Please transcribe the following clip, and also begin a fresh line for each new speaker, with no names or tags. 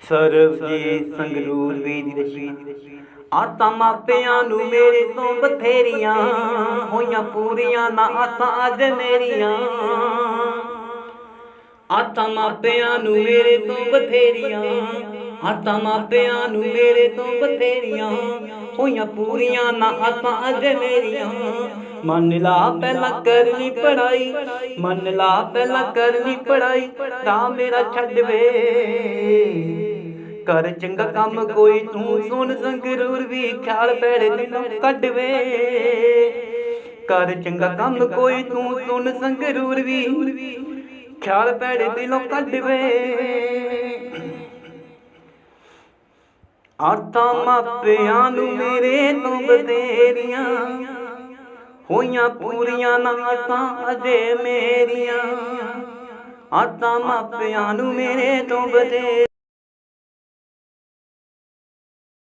ਸਰਬਜੀਤ ਸੰਗਰੂਰ ਵੀ ਦੀ ਰਚੀ ਆਤਾਂ ਮਾਪਿਆਂ ਨੂੰ ਮੇਰੇ ਤੋਂ ਬਥੇਰੀਆਂ ਹੋਈਆਂ ਪੂਰੀਆਂ ਨਾ ਆਤਾਂ ਅੱਜ ਮੇਰੀਆਂ। ਆਤਾਂ ਮਾਪਿਆਂ ਨੂੰ ਮੇਰੇ ਤੋਂ ਬਥੇਰੀਆਂ ਆਤਾਂ ਮਾਪਿਆਂ ਨੂੰ ਮੇਰੇ ਤੋਂ ਬਥੇਰੀਆਂ ਹੋਈਆਂ ਪੂਰੀਆਂ ਨਾ ਆਤਾਂ ਅੱਜ ਮੇਰੀਆਂ। ਮੰਨ ਲਾ ਪਹਿਲਾਂ ਕਰਨੀ ਪੜਾਈ ਮੰਨ ਲਾ ਪਹਿਲਾਂ ਕਰਨੀ ਪੜਾਈ ਤਾਂ ਮੇਰਾ ਛੱਡ ਵੇ। ਕਰ ਚੰਗਾ ਕੰਮ ਕੋਈ ਤੂੰ ਸੁਣ ਸੰਗਰੂਰ ਵੀ ਖਿਆਲ ਪੈੜੇ ਦਿਲੋਂ ਕੱਢ ਵੇ ਕਰ ਚੰਗਾ ਕੰਮ ਕੋਈ ਤੂੰ ਸੁਣ ਸੰਗਰੂਰ ਵੀ ਖਿਆਲ ਪੈੜੇ ਦਿਲੋਂ ਕੱਢ ਵੇ ਆਤਾਂ ਮਾਪਿਆਂ ਨੂੰ ਮੇਰੇ ਤੋਂ ਬਥੇਰੀਆਂ। ਹੋਈਆਂ ਪੂਰੀਆਂ ਨਾ ਆਸਾਂ ਅਜੇ ਮੇਰੀਆਂ। ਆਤਾਂ ਮਾਪਿਆਂ ਨੂੰ ਮੇਰੇ ਤੋਂ ਬਥੇਰੀਆਂ।